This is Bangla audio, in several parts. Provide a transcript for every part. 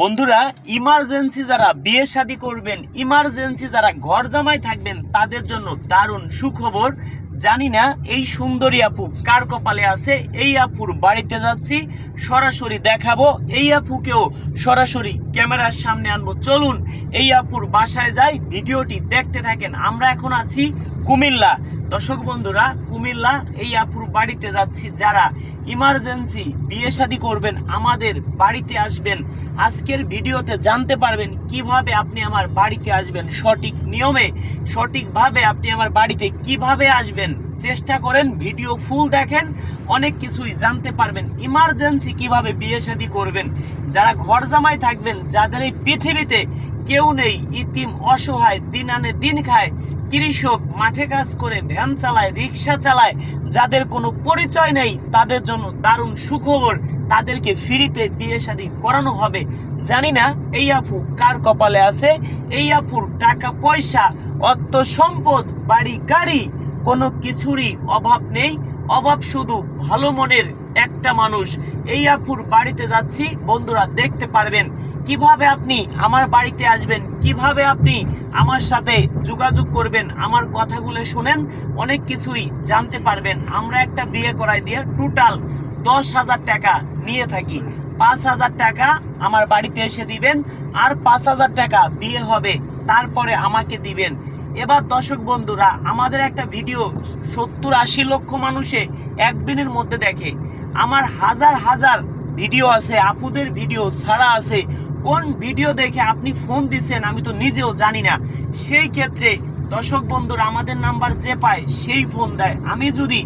বন্ধুরা ইমার্জেন্সি যারা বিয়ে শাদী করবেন ইমার্জেন্সি যারা ঘর জামাই থাকবেন, তাদের জন্য দারুণ সুখবর। জানি না এই সুন্দরী আপু কার কপালে আছে, এই আপুর বাড়িতে যাচ্ছি, সরাসরি দেখাবো। এই আপুকেও সরাসরি ক্যামেরার সামনে আনব। চলুন, এই আপুর বাসায় যাই, ভিডিওটি দেখতে থাকেন। আমরা এখন আছি কুমিল্লা। দর্শক বন্ধুরা, কুমিল্লা, এই আপুর বাড়িতে যাচ্ছি যারা ইমার্জেন্সি বিয়ে শাদী করবেন, আমাদের বাড়িতে আসবেন। আজকের ভিডিওতে জানতে পারবেন কীভাবে আপনি আমার বাড়িতে আসবেন, সঠিক নিয়মে, সঠিকভাবে আপনি আমার বাড়িতে কীভাবে আসবেন, চেষ্টা করেন, ভিডিও ফুল দেখেন, অনেক কিছুই জানতে পারবেন। ইমার্জেন্সি কীভাবে বিয়ে শাদী করবেন, যারা ঘর জামাই থাকবেন, যাদের এই পৃথিবীতে কেউ নেই, ইতিম অসহায় দিন আনে দিন খায় কৃষক মাঠে কাজ করে, ভ্যান চালায় রিক্সা চালায়, যাদের কোনো পরিচয় নেই, তাদের জন্য দারুণ সুখবর। তাদেরকে ফ্রিতে বিয়ে শাদী করানো হবে। জানি না এই আপু কার কপালে আছে। এই আফুর টাকা পয়সা, অর্থ সম্পদ, বাড়ি, গাড়ি, কোনো কিছুরই অভাব নেই। অভাব শুধু ভালো মনের একটা মানুষ। এই আফুর বাড়িতে যাচ্ছি, বন্ধুরা দেখতে পারবেন। কীভাবে আপনি আমার বাড়িতে আসবেন? কীভাবে আপনি আমার সাথে যোগাযোগ করবেন? আমার কথাগুলো শুনেন, অনেক কিছুই জানতে পারবেন। আমরা একটা বিয়ে করাই দিয়ে টোটাল দশ হাজার টাকা নিয়ে থাকি। পাঁচ হাজার টাকা আমার বাড়িতে এসে দিবেন আর পাঁচ হাজার টাকা বিয়ে হবে, তারপরে আমাকে দিবেন। এবার দর্শক বন্ধুরা, আমাদের একটা ভিডিও সত্তর আশি লক্ষ মানুষে একদিনের মধ্যে দেখে। আমার হাজার হাজার ভিডিও আছে, আপুদের ভিডিও ছাড়া আছে কোন ভিডিও দেখে আপনি ফোন দিছেন আমি তো নিজেও জানি না। সেই ক্ষেত্রে দর্শক বন্ধুরা, আমাদের নাম্বার যে পায় সেই ফোন দেয়। আমি যদি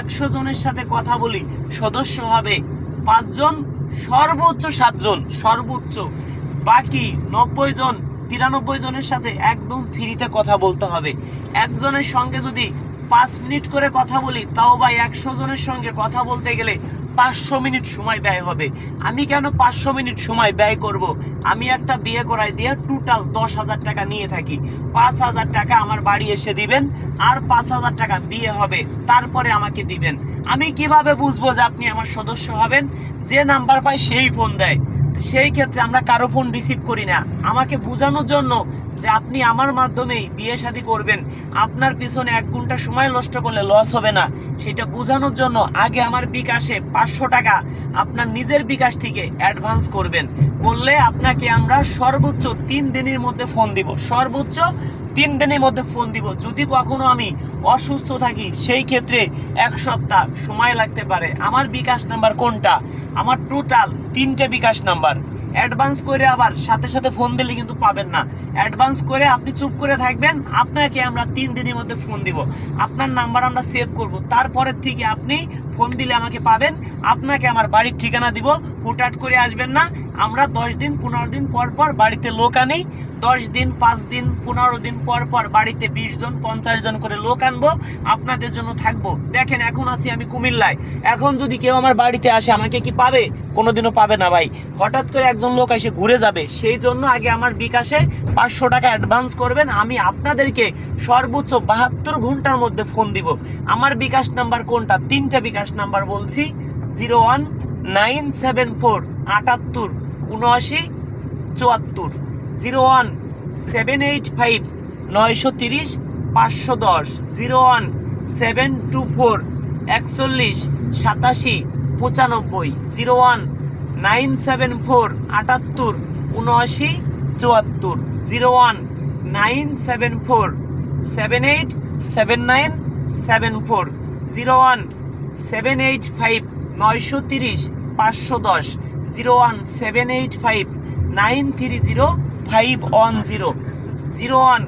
একশো জনের সাথে কথা বলি, সদস্য হবে পাঁচজন, সর্বোচ্চ সাতজন, সর্বোচ্চ। বাকি নব্বই জন, তিরানব্বই জনের সাথে একদম ফ্রিতে কথা বলতে হবে। একজনের সঙ্গে যদি পাঁচ মিনিট করে কথা বলি, তাও বা একশো জনের সঙ্গে কথা বলতে গেলে পাঁচশো মিনিট সময় ব্যয় হবে। আমি কেন পাঁচশো মিনিট সময় ব্যয় করব। আমি একটা বিয়ে করাই দিয়ে টোটাল দশ হাজার টাকা নিয়ে থাকি। পাঁচ হাজার টাকা আমার বাড়ি এসে দিবেন আর পাঁচ হাজার টাকা বিয়ে হবে, তারপরে আমাকে দিবেন। আমি কীভাবে বুঝব যে আপনি আমার সদস্য হবেন? যে নাম্বার পাই সেই ফোন দেয়। সেই ক্ষেত্রে আমরা কারও ফোন রিসিভ করি না। আমাকে বোঝানোর জন্য যে আপনি আমার মাধ্যমেই বিয়ে শাদী করবেন, আপনার পিছনে এক ঘণ্টা সময় নষ্ট করলে লস হবে না। সেটা বোঝানোর জন্য আগে আমার বিকাশে পাঁচশো টাকা আপনার নিজের বিকাশ থেকে অ্যাডভান্স করবেন। করলে আপনাকে আমরা সর্বোচ্চ তিন দিনের মধ্যে ফোন দিব। সর্বোচ্চ তিন দিনের মধ্যে ফোন দিব। যদি কখনো আমি অসুস্থ থাকি, সেই ক্ষেত্রে এক সপ্তাহ সময় লাগতে পারে। আমার বিকাশ নাম্বার কোনটা? আমার টোটাল তিনটে বিকাশ নাম্বার অ্যাডভান্স করে আবার সাথে সাথে ফোন দিলে কিন্তু পাবেন না। অ্যাডভান্স করে আপনি চুপ করে থাকবেন, আপনাকে আমরা তিন দিনের মধ্যে ফোন দিব। আপনার নাম্বার আমরা সেভ করব। তারপরের থেকে আপনি ফোন দিলে আমাকে পাবেন, আপনাকে আমার বাড়ির ঠিকানা দিব। হুটহাট করে আসবেন না, আমরা দশ দিন, পনেরো দিন পর পর বাড়িতে লোক আনি দশ দিন, পাঁচ দিন, পনেরো দিন পর পর বাড়িতে বিশ জন, পঞ্চাশ জন করে লোক আনব, আপনাদের জন্য থাকব। দেখেন, এখন আছি আমি কুমিল্লায়। এখন যদি কেউ আমার বাড়িতে আসে, আমাকে কি পাবে? কোনোদিনও পাবে না ভাই। হঠাৎ করে একজন লোক এসে ঘুরে যাবে। সেই জন্য আগে আমার বিকাশে পাঁচশো টাকা অ্যাডভান্স করবেন। আমি আপনাদেরকে সর্বোচ্চ বাহাত্তর ঘণ্টার মধ্যে ফোন দিব। আমার বিকাশ নাম্বার কোনটা? তিনটা বিকাশ নাম্বার বলছি। Zero one nine seven four আটাত্তর, উনআশি, চুয়াত্তর। Zero one seven eight five নয়শো তিরিশ পাঁচশো দশ zero one seven two four একচল্লিশ সাতাশি পঁচানব্বই zero one nine seven four আটাত্তর উনআশি চুয়াত্তর zero one nine seven four seven eight seven nine seven four zero one seven eight five নয়শো তিরিশ পাঁচশো দশ zero one seven eight five nine three zero five one zero zero one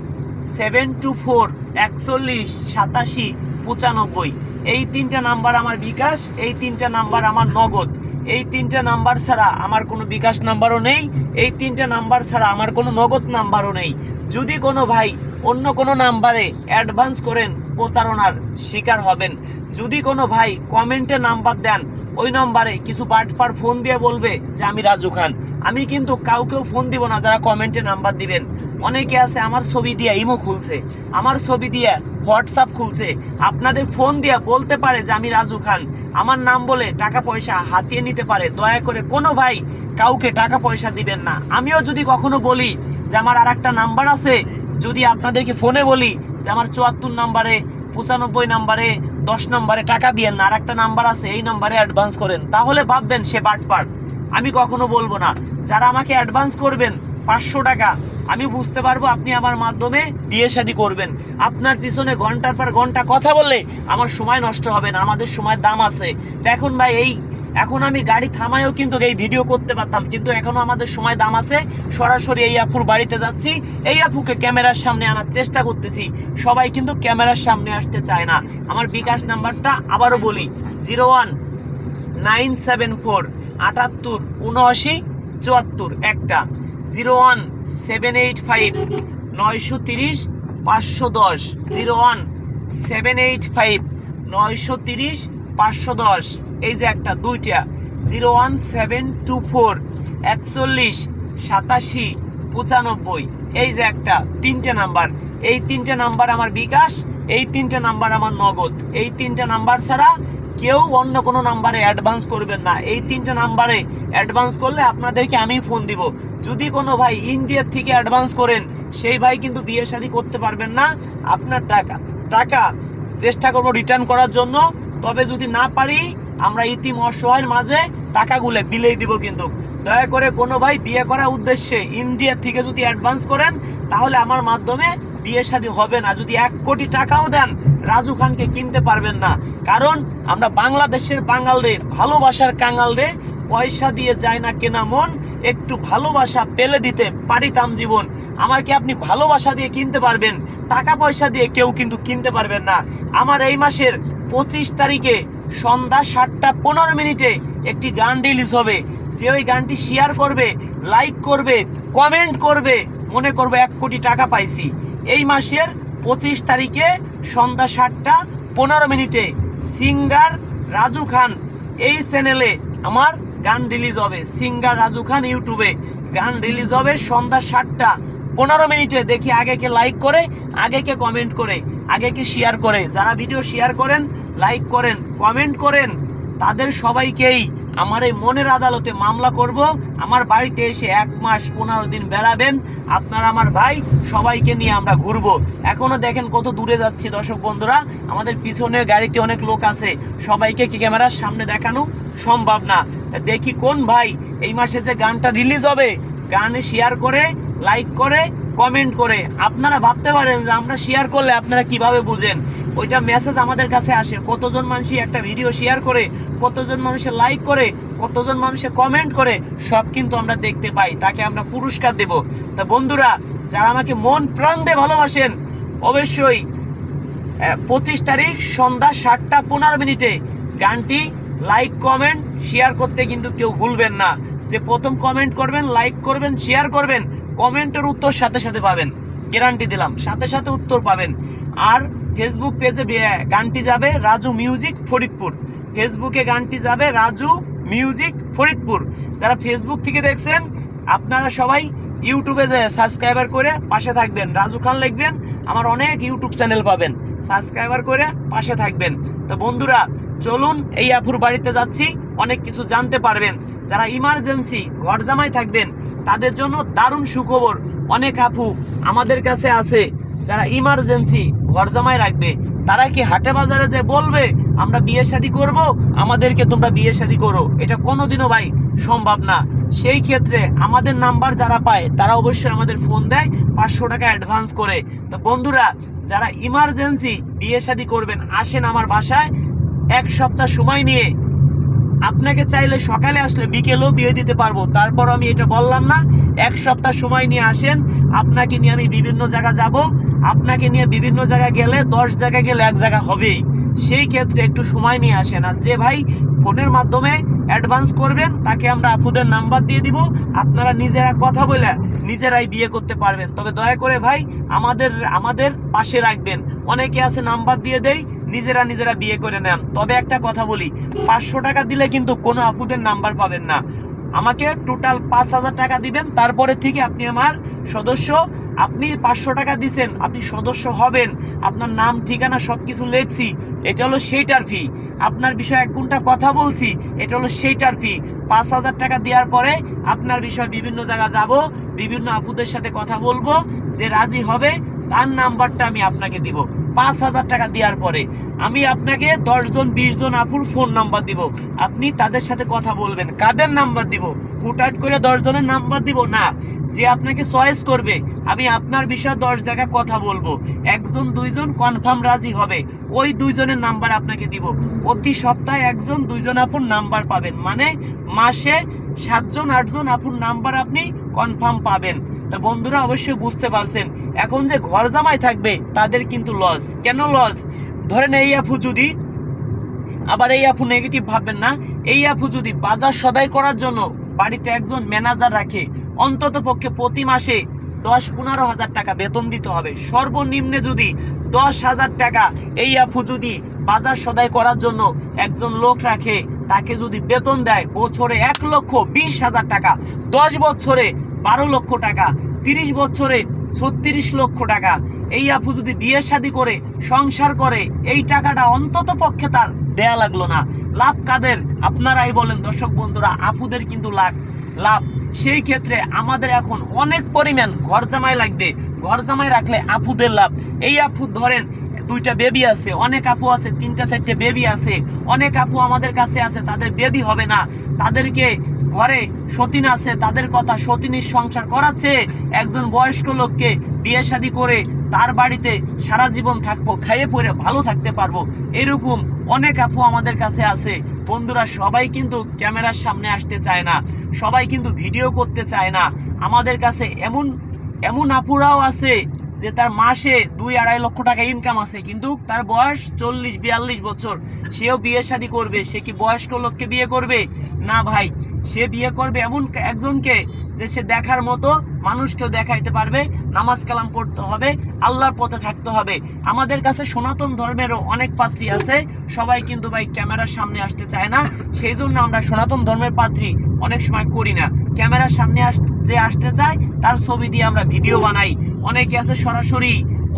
seven two four একচল্লিশ, সাতাশি, পঁচানব্বই। এই তিনটা নাম্বার আমার বিকাশ, এই তিনটা নাম্বার আমার নগদ। এই তিনটা নাম্বার ছাড়া আমার কোনো বিকাশ নাম্বারও নেই, এই তিনটা নাম্বার ছাড়া আমার কোনো নগদ নাম্বারও নেই। যদি কোনো ভাই অন্য কোনো নাম্বারে অ্যাডভান্স করেন, প্রতারণার শিকার হবেন। যদি কোনো ভাই কমেন্টে নাম্বার দেন, ওই নম্বরে কিছু বাটপার ফোন দিয়ে বলবে যে আমি রাজু খান। আমি কিন্তু কাউকেও ফোন দিব না, যারা কমেন্টে নাম্বার দিবেন। অনেকে আছে, আমার ছবি দিয়ে ইমো খুলছে, আমার ছবি দিয়ে হোয়াটসঅ্যাপ খুলছে। আপনাদের ফোন দিয়ে বলতে পারে যে আমি রাজু খান। আমার নাম বলে টাকা পয়সা হাতিয়ে নিতে পারে। দয়া করে কোনো ভাই কাউকে টাকা পয়সা দিবেন না। আমিও যদি কখনো বলি যে আমার আর একটা নাম্বার আছে, যদি আপনাদেরকে ফোনে বলি যে আমার চুয়াত্তর নাম্বারে পঁচানব্বই নাম্বারে দশ নাম্বারে টাকা দিয়েন না আর একটা নাম্বার আছে, এই নাম্বারে অ্যাডভান্স করেন, তাহলে ভাববেন সে বাটপার। আমি কখনো বলব না। যারা আমাকে অ্যাডভান্স করবেন, পাঁচশো টাকা, আমি বুঝতে পারব আপনি আমার মাধ্যমে বিয়ে শাদী করবেন। আপনার পিছনে ঘণ্টার পর ঘণ্টা কথা বললে আমার সময় নষ্ট হবে না, আমাদের সময় দাম আছে। তো এখন ভাই, এই, এখন আমি গাড়ি থামায়ও কিন্তু এই ভিডিও করতে পারতাম, কিন্তু এখনও আমাদের সময় দাম আছে। সরাসরি এই আপুর বাড়িতে যাচ্ছি, এই আপুকে ক্যামেরার সামনে আনার চেষ্টা করতেছি। সবাই কিন্তু ক্যামেরার সামনে আসতে চায় না। আমার বিকাশ নাম্বারটা আবারও বলি, zero one nine seven four আটাত্তর উনআশি চুয়াত্তর, একটা। Zero one seven eight five, নয়শো তিরিশ, পাঁচশো দশ। Zero one seven eight five, নয়শো তিরিশ, পাঁচশো দশ। এই যে একটা, দুইটা। Zero one seven two four, একচল্লিশ, সাতাশি, পঁচানব্বই। এই যে একটা, তিনটে নাম্বার। এই তিনটে নাম্বার আমার বিকাশ, এই তিনটে নাম্বার আমার নগদ। এই তিনটে নাম্বার ছাড়া কেউ অন্য কোনো নাম্বারে অ্যাডভান্স করবেন না। এই তিনটে নাম্বারে অ্যাডভান্স করলে আপনাদেরকে আমি ফোন দিব। যদি কোনো ভাই ইন্ডিয়ার থেকে অ্যাডভান্স করেন, সেই ভাই কিন্তু বিয়ে শাদী করতে পারবেন না আপনার টাকা। টাকা চেষ্টা করব রিটার্ন করার জন্য। তবে যদি না পারি, আমরা ইতিম মাঝে টাকাগুলো বিলেই দিব কিন্তু। দয়া করে কোনো ভাই বিয়ে করার উদ্দেশ্যে ইন্ডিয়া থেকে যদি অ্যাডভান্স করেন, তাহলে আমার মাধ্যমে বিয়ে শাদী হবে না। যদি এক কোটি টাকাও দেন, রাজু খানকে কিনতে পারবেন না। কারণ আমরা বাংলাদেশের বাঙাল রে ভালোবাসার কাঙাল রে পয়সা দিয়ে যায় না কেনা মন, একটু ভালোবাসা পেলে দিতে পারিতাম জীবন। আমাকে আপনি ভালোবাসা দিয়ে কিনতে পারবেন? টাকা পয়সা দিয়ে কেউ কিন্তু কিনতে পারবেন না। আমার এই মাসের পঁচিশ তারিখে সন্ধ্যা সাতটা পনেরো মিনিটে একটি গান রিলিজ হবে। যে ওই গানটি শেয়ার করবে লাইক করবে কমেন্ট করবে, মনে করবে এক কোটি টাকা পাইছি। এই মাসের পঁচিশ তারিখে সন্ধ্যা সাতটা পনেরো মিনিটে সিঙ্গার রাজু খান এই চ্যানেলে আমার গান রিলিজ হবে। সিঙ্গার রাজু খান ইউটিউবে গান রিলিজ হবে সন্ধ্যা সাতটা। পনেরো মিনিটে দেখি আগে কে লাইক করে, আগে কে কমেন্ট করে, আগে কে শেয়ার করে। যারা ভিডিও শেয়ার করেন লাইক করেন কমেন্ট করেন, তাদের সবাইকেই আমার এই মনের আদালতে মামলা করব। আমার বাড়িতে এসে এক মাস পনেরো দিন বেড়াবেন। আপনার আমার ভাই, সবাইকে নিয়ে আমরা ঘুরবো। এখনও দেখেন কত দূরে যাচ্ছি দর্শক বন্ধুরা। আমাদের পিছনের গাড়িতে অনেক লোক আছে। সবাইকে কি ক্যামেরার সামনে দেখানো সম্ভব না। দেখি কোন ভাই এই মাসে যে গানটা রিলিজ হবে। গানে শেয়ার করে লাইক করে কমেন্ট করে। আপনারা ভাবতে পারেন যে আমরা শেয়ার করলে আপনারা কীভাবে বুঝেন? ওইটা মেসেজ আমাদের কাছে আসে। কতজন মানুষই একটা ভিডিও শেয়ার করে, কতজন মানুষের লাইক করে কতজন মানুষের কমেন্ট করে, সব কিন্তু আমরা দেখতে পাই। তাকে আমরা পুরস্কার দেব। তা বন্ধুরা, যারা আমাকে মন প্রাণ দিয়ে ভালোবাসেন, অবশ্যই পঁচিশ তারিখ সন্ধ্যা সাতটা পনেরো মিনিটে গানটি লাইক কমেন্ট শেয়ার করতে কিন্তু কেউ ভুলবেন না। যে প্রথম কমেন্ট করবেন লাইক করবেন শেয়ার করবেন, কমেন্টের উত্তর সাথে সাথে পাবেন। গ্যারান্টি দিলাম, সাথে সাথে উত্তর পাবেন। আর ফেসবুক পেজে গানটি যাবে রাজু মিউজিক ফরিদপুর। ফেসবুকে গানটি যাবে রাজু মিউজিক ফরিদপুর। যারা ফেসবুক থেকে দেখছেন, আপনারা সবাই ইউটিউবে সাবস্ক্রাইবার করে পাশে থাকবেন। রাজু খান লিখবেন, আমার অনেক ইউটিউব চ্যানেল পাবেন। সাবস্ক্রাইবার করে পাশে থাকবেন। তো বন্ধুরা, চলুন এই আপুর বাড়িতে যাচ্ছি, অনেক কিছু জানতে পারবেন। যারা ইমার্জেন্সি ঘর জামাই থাকবেন, তাদের জন্য দারুণ সুখবর অনেক আপু আমাদের কাছে আছে। যারা ইমার্জেন্সি ঘর জামাই রাখবে, তারা কি হাটে বাজারে যে বলবে আমরা বিয়ে শাদী করব, আমাদেরকে তোমরা বিয়ে শাদী করো। এটা কোনোদিনও ভাই সম্ভব না। সেই ক্ষেত্রে আমাদের নাম্বার যারা পায়, তারা অবশ্যই আমাদের ফোন দেয়, পাঁচশো টাকা অ্যাডভান্স করে। তো বন্ধুরা, যারা ইমার্জেন্সি বিয়ে শাদী করবেন, আসেন আমার বাসায়। এক সপ্তাহ সময় নিয়ে। আপনাকে চাইলে সকালে আসলে বিকেলেও বিয়ে দিতে পারব। তারপর আমি এটা বললাম না, এক সপ্তাহ সময় নিয়ে আসেন। আপনাকে নিয়ে আমি বিভিন্ন জায়গা যাব। আপনাকে নিয়ে বিভিন্ন জায়গা গেলে দশ জায়গা গেলে এক জায়গা হবেই। সেই ক্ষেত্রে একটু সময় নিয়ে আসেন। আর যে ভাই ফোনের মাধ্যমে অ্যাডভান্স করবেন, তাকে আমরা আপুদের নাম্বার দিয়ে দিব। আপনারা নিজেরা কথা বলে নিজেরাই বিয়ে করতে পারবেন। তবে দয়া করে ভাই, আমাদের আমাদের পাশে রাখবেন। অনেকে আছে নাম্বার দিয়ে দেই, নিজেরা নিজেরা বিয়ে করে নেন। তবে একটা কথা বলি, পাঁচশো টাকা দিলে কিন্তু কোনো আপুদের নাম্বার পাবেন না। আমাকে টোটাল পাঁচ হাজার টাকা দিবেন, তারপরে থেকে আপনি আমার সদস্য। আপনি পাঁচশো টাকা দিছেন, আপনি সদস্য হবেন। আপনার নাম, ঠিকানা সব কিছু লেখছি। এটা হলো সেইটার ফি আপনার বিষয়ে এক ঘণ্টা কথা বলছি, এটা হলো সেইটার ফি পাঁচ হাজার টাকা দেওয়ার পরে আপনার বিষয়ে বিভিন্ন জায়গা যাব, বিভিন্ন আপুদের সাথে কথা বলব, যে রাজি হবে, তার নাম্বারটা আমি আপনাকে দিব। পাঁচ হাজার টাকা দেওয়ার পরে আমি আপনাকে দশজন বিশ জন আপুর ফোন নাম্বার দিব। আপনি তাদের সাথে কথা বলবেন, কাদের নাম্বার দিব? হুটহাট করে দশ জনের নাম্বার দিব? না। যে আপনাকে চয়েস করবে, আমি আপনার বিষয়ে দশ জায়গা কথা বলব। একজন, দুইজন কনফার্ম রাজি হবে। ওই দুইজনের নাম্বার আপনাকে দিব। প্রতি সপ্তাহে একজন, দুইজন আপুর নাম্বার পাবেন। মানে মাসে সাতজন, আটজন আপুর নাম্বার আপনি কনফার্ম পাবেন। তা বন্ধুরা অবশ্যই বুঝতে পারছেন, এখন যে ঘর জামাই থাকবে, তাদের কিন্তু লস কেন লস ধরেন এই আপু যদি, আবার এই আপু নেগেটিভ ভাববেন না, এই আপু যদি বাজার সদাই করার জন্য বাড়িতে একজন ম্যানেজার রাখে অন্তত পক্ষে প্রতি মাসে দশ পনেরো হাজার টাকা বেতন দিতে হবে। সর্বনিম্নে যদি দশ হাজার টাকা। এই আপু যদি বাজার সদাই করার জন্য একজন লোক রাখে, তাকে যদি বেতন দেয় বছরে এক লক্ষ বিশ হাজার টাকা, দশ বছরে বারো লক্ষ টাকা, তিরিশ বছরে ছত্রিশ লক্ষ টাকা। এই আপু যদি বিয়ে শাদী করে, সংসার করে, এই টাকাটা অন্তত পক্ষে তার দেয়া লাগল না। লাভ কাদের? আপনারাই বলেন দর্শক বন্ধুরা, আপুদের কিন্তু লাভ। লাভ। সেই ক্ষেত্রে আমাদের এখন অনেক পরিমাণ ঘর জামাই লাগবে। ঘর জামাই রাখলে আপুদের লাভ। এই আপু ধরেন, দুইটা বেবি আছে, অনেক আপু আছে, তিনটা, চারটে বেবি আছে, অনেক আপু আমাদের কাছে আছে, তাদের বেবি হবে না। তাদেরকে ঘরে সতীন আছে, তাদের কথা সতীনের সংসার করাচ্ছে, একজন বয়স্ক লোককে বিয়ে শাদী করে তার বাড়িতে সারা জীবন থাকব খাইয়ে পরে ভালো থাকতে পারব। এরকম অনেক আপু আমাদের কাছে আছে। বন্ধুরা, সবাই কিন্তু ক্যামেরার সামনে আসতে চায় না, সবাই কিন্তু ভিডিও করতে চায় না। আমাদের কাছে এমন এমন আপুরাও আছে যে তার মাসে দুই আড়াই লক্ষ টাকা ইনকাম আছে, কিন্তু তার বয়স চল্লিশ, বিয়াল্লিশ বছর। সেও বিয়ে শাদি করবে, সে কি বয়স্ক লোককে বিয়ে করবে? না ভাই, সে বিয়ে করবে এমন একজনকে যে সে দেখার মতো মানুষকেও দেখাইতে পারবে নামাজ কালাম করতে হবে, আল্লাহর পথে থাকতে হবে। আমাদের কাছে সনাতন ধর্মেরও অনেক পাত্রী আছে, সবাই কিন্তু ভাই ক্যামেরার সামনে আসতে চায় না, সেই জন্য আমরা সনাতন ধর্মের পাত্রী অনেক সময় করি না। ক্যামেরার সামনে আস, যে আসতে চায়, তার ছবি দিয়ে আমরা ভিডিও বানাই। অনেকে আছে সরাসরি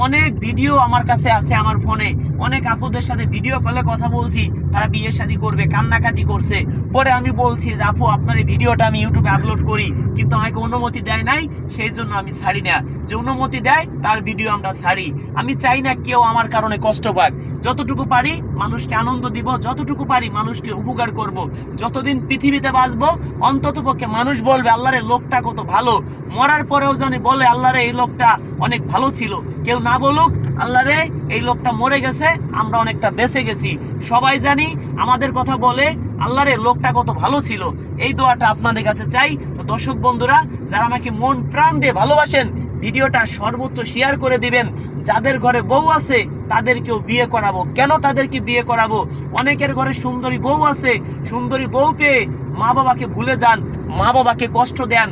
অনেক ভিডিও আমার কাছে আছে আমার ফোনে। অনেক আপুদের সাথে ভিডিও কলে কথা বলছি, তারা বিয়ে শাদি করবে, কান্নাকাটি করছে। পরে আমি বলছি যে, আপু, আপনার এই ভিডিওটা আমি ইউটিউবে আপলোড করি। কিন্তু আমাকে অনুমতি দেয় নাই, সেই জন্য আমি ছাড়ি না। যে অনুমতি দেয়, তার ভিডিও আমরা ছাড়ি। আমি চাই না কেউ আমার কারণে কষ্ট পাক। যতটুকু পারি মানুষকে আনন্দ দিব, যতটুকু পারি মানুষকে উপকার করব। যতদিন পৃথিবীতে বাঁচবো অন্তত পক্ষে মানুষ বলবে, আল্লাহরে লোকটা কত ভালো। মরার পরেও জানি বলে, আল্লাহরে এই লোকটা অনেক ভালো ছিল। কেউ না বলুক, আল্লাহরে এই লোকটা মরে গেছে, আমরা অনেকটা বেঁচে গেছি। সবাই জানি আমাদের কথা বলে, আল্লাহরে লোকটা কত ভালো ছিল। এই দোয়াটা আপনাদের কাছে চাই। তো দর্শক বন্ধুরা, যারা আমাকে মন প্রাণ দিয়ে ভালোবাসেন ভিডিওটা সর্বোচ্চ শেয়ার করে দিবেন। যাদের ঘরে বউ আছে, তাদেরকেও বিয়ে করাবো। কেন তাদেরকে বিয়ে করাবো? অনেকের ঘরে সুন্দরী বউ আছে। সুন্দরী বউ পেয়ে মা বাবাকে ভুলে যান, মা বাবাকে কষ্ট দেন।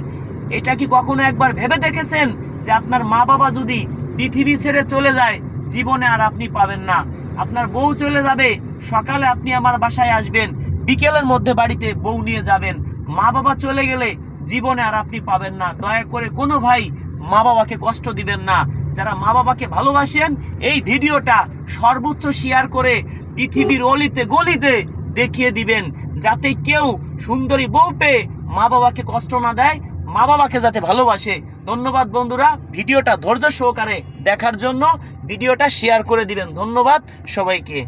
এটা কি কখনো একবার ভেবে দেখেছেন যে আপনার মা বাবা যদি পৃথিবী ছেড়ে চলে যায়, জীবনে আর আপনি পাবেন না? আপনার বউ চলে যাবে, সকালে আপনি আমার বাসায় আসবেন, বিকেলের মধ্যে বাড়িতে বউ নিয়ে যাবেন। মা বাবা চলে গেলে জীবনে আর আপনি পাবেন না। দয়া করে কোনো ভাই মা বাবাকে কষ্ট দিবেন না। যারা মা বাবাকে ভালোবাসেন, এই ভিডিওটা সর্বোচ্চ শেয়ার করে পৃথিবীর অলিতে গলিতে দেখিয়ে দিবেন, যাতে কেউ সুন্দরী বউ পেয়ে মা বাবাকে কষ্ট না দেয়, মা বাবাকে যাতে ভালোবাসে। ধন্যবাদ বন্ধুরা, ভিডিওটা ধৈর্য সহকারে দেখার জন্য ভিডিওটা শেয়ার করে দিবেন। ধন্যবাদ সবাইকে।